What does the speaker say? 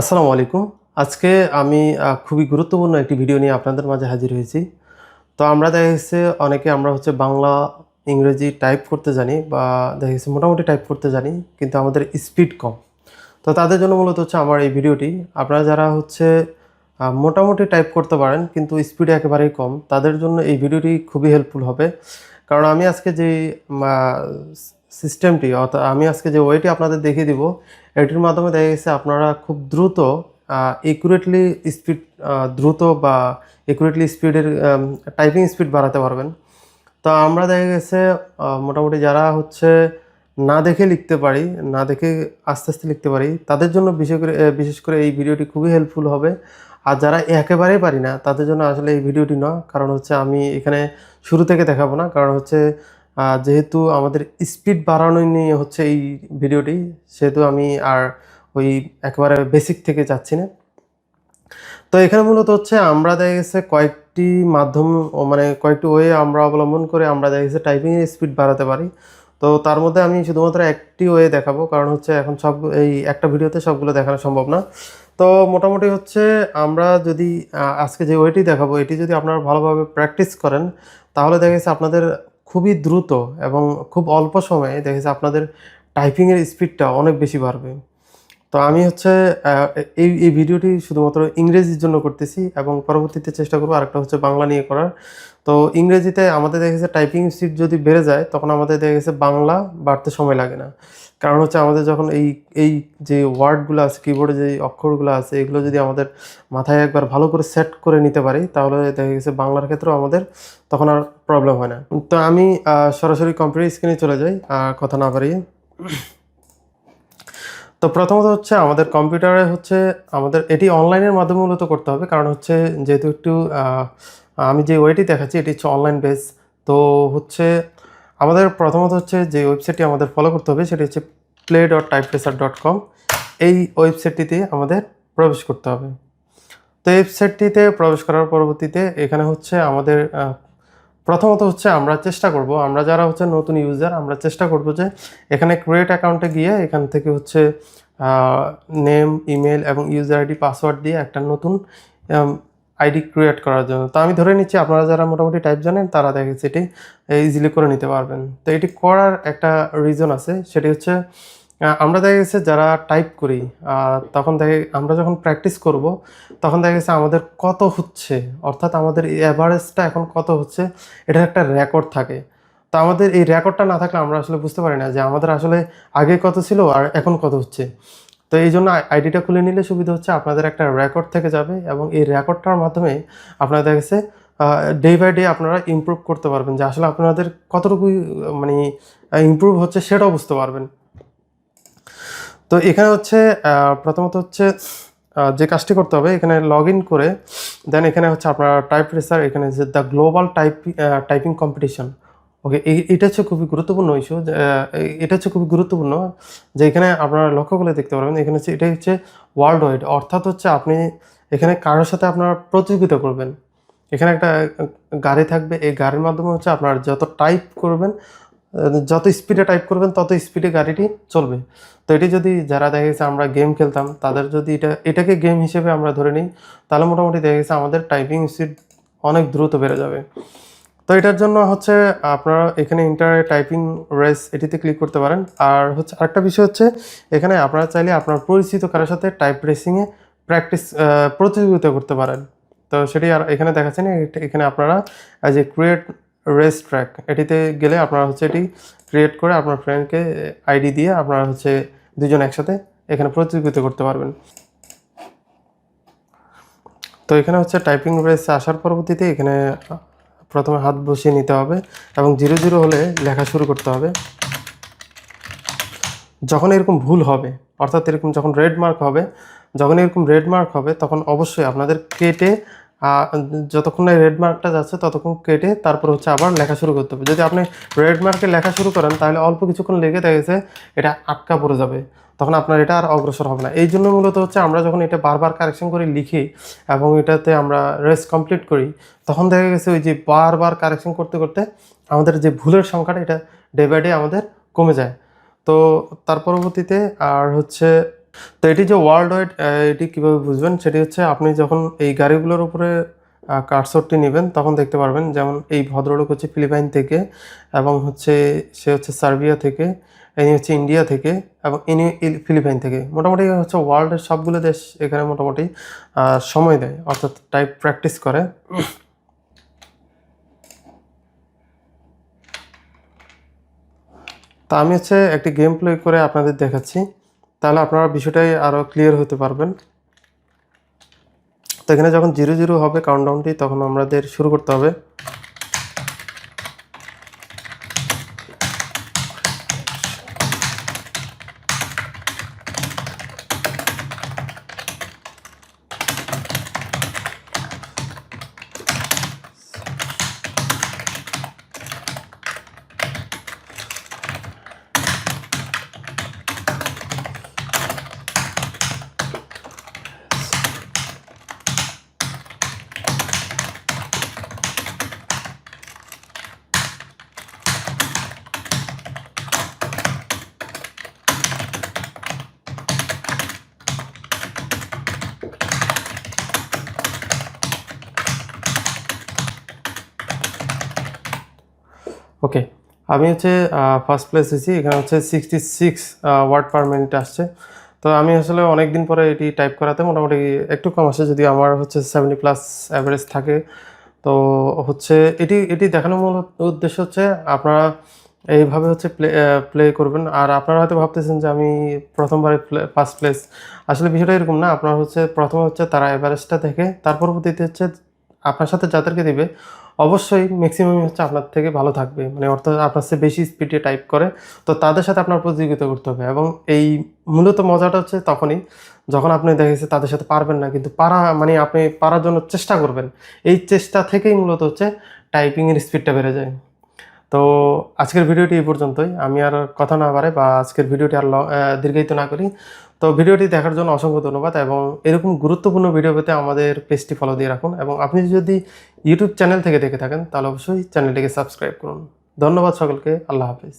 আসসালামু আলাইকুম। আজকে আমি খুবই গুরুত্বপূর্ণ একটি ভিডিও নিয়ে আপনাদের মাঝে হাজির হয়েছি। তো আমরা দেখা গেছে অনেকে আমরা হচ্ছে বাংলা, ইংরেজি টাইপ করতে জানি বা দেখা গেছে মোটামুটি টাইপ করতে জানি, কিন্তু আমাদের স্পিড কম। তো তাদের জন্য মূলত হচ্ছে আমার এই ভিডিওটি। আপনারা যারা হচ্ছে মোটামুটি টাইপ করতে পারেন, কিন্তু স্পিড একেবারেই কম, তাদের জন্য এই ভিডিওটি খুবই হেল্পফুল হবে। কারণ আমি আজকে যে সিস্টেমটি, অর্থাৎ আমি আজকে যে ওয়েটি আপনাদের দেখিয়ে দিব, এটির মাধ্যমে দেখা গেছে আপনারা খুব দ্রুত একুরেটলি স্পিড দ্রুত বা একুরেটলি স্পিডের টাইপিং স্পিড বাড়াতে পারবেন। তো আমরা দেখা গেছে মোটামুটি যারা হচ্ছে না দেখে লিখতে পারি, না দেখে আস্তে আস্তে লিখতে পারি, তাদের জন্য বিশেষ করে বিশেষ করে এই ভিডিওটি খুবই হেল্পফুল হবে। আর যারা একেবারেই পারি না, তাদের জন্য আসলে এই ভিডিওটি নয়, কারণ হচ্ছে আমি এখানে শুরু থেকে দেখাবো না, কারণ হচ্ছে যেহেতু আমাদের স্পিড বাড়ানো নিয়ে হচ্ছে এই ভিডিওটি সেহেতু আমি আর ওই একেবারে বেসিক থেকে যাচ্ছি না। তো এখানে মূলত হচ্ছে আমরা দেখা গেছে কয়েকটি মাধ্যম মানে কয়েকটি ওয়ে আমরা অবলম্বন করে আমরা দেখা গেছে টাইপিংয়ের স্পিড বাড়াতে পারি। তো তার মধ্যে আমি শুধুমাত্র একটি ওয়ে দেখাবো, কারণ হচ্ছে এখন সব এই একটা ভিডিওতে সবগুলো দেখানো সম্ভব না। তো মোটামুটি হচ্ছে আমরা যদি আজকে যে ওয়েটি দেখাবো, এটি যদি আপনারা ভালোভাবে প্র্যাকটিস করেন, তাহলে দেখা গেছে আপনাদের খুবই দ্রুত এবং খুব অল্প সময়ে দেখা যাচ্ছে আপনাদের টাইপিংয়ের স্পিডটা অনেক বেশি বাড়বে। তো আমি হচ্ছে এই এই ভিডিওটি শুধুমাত্র ইংরেজির জন্য করতেছি এবং পরবর্তীতে চেষ্টা করব আরেকটা হচ্ছে বাংলা নিয়ে করার। তো ইংরেজিতে আমাদের দেখেছে টাইপিং স্পিড যদি বেড়ে যায়, তখন আমাদের দেখেছে বাংলা বাড়তে সময় লাগে না। কারণ হচ্ছে আমাদের যখন এই এই যে ওয়ার্ডগুলো আছে কিবোর্ডে যে অক্ষরগুলো আছে, এগুলো যদি আমাদের মাথায় একবার ভালো করে সেট করে নিতে পারি, তাহলে দেখা গেছে বাংলার ক্ষেত্রেও আমাদের তখন আর প্রবলেম হয় না। তো আমি সরাসরি কম্পিউটার স্ক্রিনে চলে যাই কথা না বাড়িয়ে। তো প্রথমত হচ্ছে আমাদের কম্পিউটারে হচ্ছে আমাদের, এটি অনলাইনের মাধ্যমে মূলত করতে হবে, কারণ হচ্ছে যেহেতু একটু আমি যে ওয়েটি দেখাচ্ছি, এটি হচ্ছে অনলাইন বেস তো হচ্ছে আমাদের প্রথমত হচ্ছে যে ওয়েবসাইটটি আমাদের ফলো করতে হবে, সেটি হচ্ছে play dot typeracer dot com এই ওয়েবসাইটটিতে আমাদের প্রবেশ করতে হবে। তো ওয়েবসাইটটিতে প্রবেশ করার পরবর্তীতে এখানে হচ্ছে আমাদের প্রথমত হচ্ছে আমরা চেষ্টা করব, আমরা যারা হচ্ছে নতুন ইউজার আমরা চেষ্টা করব যে এখানে ক্রিয়েট অ্যাকাউন্টে গিয়ে এখান থেকে হচ্ছে নেম ইমেল এবং ইউজার আইডি পাসওয়ার্ড দিয়ে একটা নতুন আইডি ক্রিয়েট করার জন্য। তো আমি ধরে নিচ্ছি আপনারা যারা মোটামুটি টাইপ জানেন, তারা দেখে এটি ইজিলি করে নিতে পারবেন। তো এটি করার একটা রিজন আছে, সেটি হচ্ছে আমরা দেখা গেছে যারা টাইপ করি তখন দেখে আমরা যখন প্র্যাকটিস করব, তখন দেখা গেছে আমাদের কত হচ্ছে, অর্থাৎ আমাদের অ্যাভারেজটা এখন কত হচ্ছে, এটার একটা রেকর্ড থাকে। তো আমাদের এই রেকর্ডটা না থাকলে আমরা আসলে বুঝতে পারি না যে আমাদের আসলে আগে কত ছিল আর এখন কত হচ্ছে। তো এই জন্য আইডিটা খুলে নিলে সুবিধা হচ্ছে আপনাদের একটা রেকর্ড থেকে যাবে এবং এই রেকর্ডটার মাধ্যমে আপনাদের কাছে ডে বাই ডে আপনারা ইমপ্রুভ করতে পারবেন। যে আসলে আপনাদের কতটুকু মানে ইমপ্রুভ হচ্ছে সেটাও বুঝতে পারবেন। তো এখানে হচ্ছে প্রথমত হচ্ছে যে কাজটি করতে হবে, এখানে লগ ইন করে দেন এখানে হচ্ছে আপনার টাইপ রেসার এখানে যে the global type typing competition okay এটা হচ্ছে খুবই গুরুত্বপূর্ণ ইস্যু এটা হচ্ছে খুবই গুরুত্বপূর্ণ, যে এখানে আপনারা লক্ষ্য করে দেখতে পারবেন, এখানে হচ্ছে এটা হচ্ছে ওয়ার্ল্ড ওয়াইড অর্থাৎ হচ্ছে আপনি এখানে কারোর সাথে আপনারা প্রতিযোগিতা করবেন। এখানে একটা গাড়ি থাকবে, এই গাড়ির মাধ্যমে হচ্ছে আপনার যত টাইপ করবেন, যত স্পিডে টাইপ করবেন, তত স্পিডে গাড়িটি চলবে। তো এটি যদি যারা দেখা গেছে আমরা গেম খেলতাম, তাদের যদি এটা, এটাকে গেম হিসেবে আমরা ধরে নিই, তাহলে মোটামুটি দেখা গেছে আমাদের টাইপিং স্পিড অনেক দ্রুত বেড়ে যাবে। তো এটার জন্য হচ্ছে আপনারা এখানে ইন্টার টাইপিং রেস এটিতে ক্লিক করতে পারেন। আর হচ্ছে আরেকটা বিষয় হচ্ছে, এখানে আপনারা চাইলে আপনার পরিচিত কারোর সাথে টাইপ রেসিংয়ে প্র্যাকটিস প্রতিযোগিতা করতে পারেন। তো সেটি আর এখানে দেখাচ্ছেন এখানে আপনারা as a create race track এটিতে গেলে আপনারা হচ্ছে এটি ক্রিয়েট করে আপনার ফ্রেন্ডকে আইডি দিয়ে আপনারা হচ্ছে দুজন একসাথে এখানে প্রতিযোগিতা করতে পারবেন। তো এখানে হচ্ছে টাইপিং রেস আসার পরবর্তীতে এখানে প্রথমে হাত বসিয়ে নিতে হবে এবং জিরো জিরো হলে লেখা শুরু করতে হবে। যখন এরকম ভুল হবে, অর্থাৎ এরকম যখন রেড মার্ক হবে, যখন এরকম রেড মার্ক হবে, তখন অবশ্যই আপনাদের কেটে যতক্ষণ না রেড মার্কটা যাচ্ছে, ততক্ষণ কেটে তারপর হচ্ছে আবার লেখা শুরু করতে হবে। যদি আপনি রেড মার্কে লেখা শুরু করেন, তাহলে অল্প কিছুক্ষণ লেগে দেখেছে এটা আটকা পড়ে যাবে। তখন আপনার এটা আর অগ্রসর হবে না। এই জন্য মূলত হচ্ছে আমরা যখন এটা বারবার কারেকশন করে, লিখি এবং এটাতে আমরা রেস কমপ্লিট করি, তখন দেখা গেছে ওই যে বারবার কারেকশন করতে করতে আমাদের যে ভুলের সংখ্যাটা, এটা ডে বাই ডে আমাদের কমে যায়। তো তার পরবর্তীতে আর হচ্ছে, তো এটি যে ওয়ার্ল্ড ওয়াইড এটি কীভাবে বুঝবেন? সেটি হচ্ছে আপনি যখন এই গাড়িগুলোর উপরে কারসরটি নেবেন, তখন দেখতে পারবেন যেমন এই ভদ্রলোক হচ্ছে ফিলিপাইন থেকে এবং হচ্ছে সে হচ্ছে সার্বিয়া থেকে ইনি হচ্ছে ইন্ডিয়া থেকে এবং ইনি ফিলিপাইন থেকে। মোটামুটি হচ্ছে ওয়ার্ল্ডের সবগুলো দেশ এখানে মোটামুটি সময় দেয়, অর্থাৎ টাইপ প্র্যাকটিস করে। তা আমি হচ্ছে একটি গেম প্লে করে আপনাদের দেখাচ্ছি। তাহলে আপনারা বিষয়টাই আরও ক্লিয়ার হতে পারবেন। তো এখানে যখন জিরো জিরো হবে কাউন্টডাউনটি তখন আমাদের শুরু করতে হবে। ওকে আমি হচ্ছে ফার্স্ট প্লেস হয়েছি এখানে হচ্ছে sixty six word per minute আসছে। তো আমি আসলে অনেক দিন পরে এটি টাইপ করাতে মোটামুটি একটু কম আসে যদি আমার হচ্ছে সেভেন্টি প্লাস অ্যাভারেজ থাকে। তো হচ্ছে এটি এটি দেখানোর মূল উদ্দেশ্য হচ্ছে আপনারা এইভাবে হচ্ছে প্লে প্লে করবেন। আর আপনারা হয়তো ভাবতেছেন যে আমি প্রথমবারে ফার্স্ট প্লেস আসলে বিষয়টা এরকম না। আপনার হচ্ছে প্রথমে হচ্ছে তারা অ্যাভারেজটা দেখে, তার পরবর্তীতে হচ্ছে আপনার সাথে যাদেরকে দিবে অবশ্যই ম্যাক্সিমাম হচ্ছে আপনার থেকে ভালো থাকবে। মানে অর্থাৎ আপনার চেয়ে বেশি স্পিডে টাইপ করে, তো তাদের সাথে আপনার প্রতিযোগিতা করতে হবে এবং এই মূলত মজাটা হচ্ছে তখনই যখন আপনি দেখেছে তাদের সাথে পারবেন না, কিন্তু পারা মানে আপনি পারার জন্য চেষ্টা করবেন। এই চেষ্টা থেকেই মূলত হচ্ছে টাইপিংয়ের স্পিডটা বেড়ে যায়। তো আজকের ভিডিওটি এই পর্যন্তই। আমি আর কথা না পারে বা আজকের ভিডিওটি আর দীর্ঘায়িত না করি। তো ভিডিওটি দেখার জন্য অসংখ্য ধন্যবাদ এবং এরকম গুরুত্বপূর্ণ ভিডিও পেতে আমাদের পেজটি ফলো দিয়ে রাখুন এবং আপনি যদি ইউটিউব চ্যানেল থেকে দেখে থাকেন, তাহলে অবশ্যই চ্যানেলটিকে সাবস্ক্রাইব করুন। ধন্যবাদ সকলকে। আল্লাহ হাফিজ।